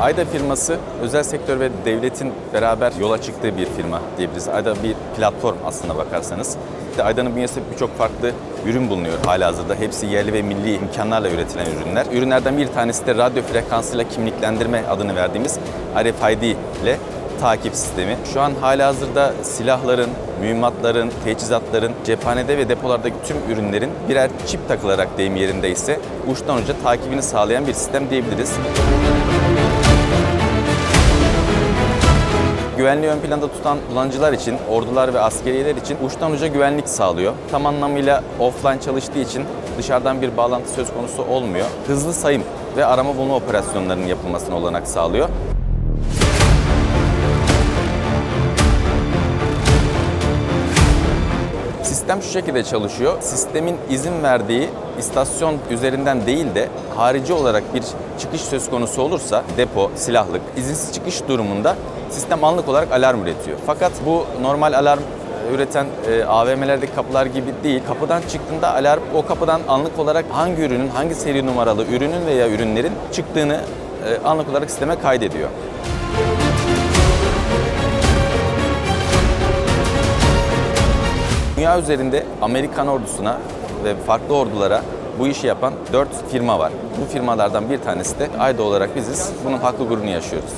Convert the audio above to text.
Ayda firması özel sektör ve devletin beraber yola çıktığı bir firma diyebiliriz. Ayda bir platform aslına bakarsanız. İşte Ayda'nın bünyesinde birçok farklı ürün bulunuyor halihazırda. Hepsi yerli ve milli imkanlarla üretilen ürünler. Ürünlerden bir tanesi de radyo frekansıyla kimliklendirme adını verdiğimiz RFID ile takip sistemi. Şu an halihazırda silahların, mühimmatların, teçhizatların, cephanede ve depolardaki tüm ürünlerin birer çip takılarak deyim yerindeyse uçtan uca takibini sağlayan bir sistem diyebiliriz. Güvenliği ön planda tutan kullanıcılar için, ordular ve askeriyeler için uçtan uca güvenlik sağlıyor. Tam anlamıyla offline çalıştığı için dışarıdan bir bağlantı söz konusu olmuyor. Hızlı sayım ve arama bulma operasyonlarının yapılmasına olanak sağlıyor. Sistem şu şekilde çalışıyor. Sistemin izin verdiği istasyon üzerinden değil de harici olarak bir çıkış söz konusu olursa depo, silahlık, izinsiz çıkış durumunda sistem anlık olarak alarm üretiyor. Fakat bu normal alarm e, üreten e, AVM'lerdeki kapılar gibi değil. Kapıdan çıktığında alarm o kapıdan anlık olarak hangi ürünün, hangi seri numaralı ürünün veya ürünlerin çıktığını e, anlık olarak sisteme kaydediyor. Dünya üzerinde Amerikan ordusuna ve farklı ordulara bu işi yapan 4 firma var. Bu firmalardan bir tanesi de Ayda olarak biziz. Bunun haklı gururunu yaşıyoruz.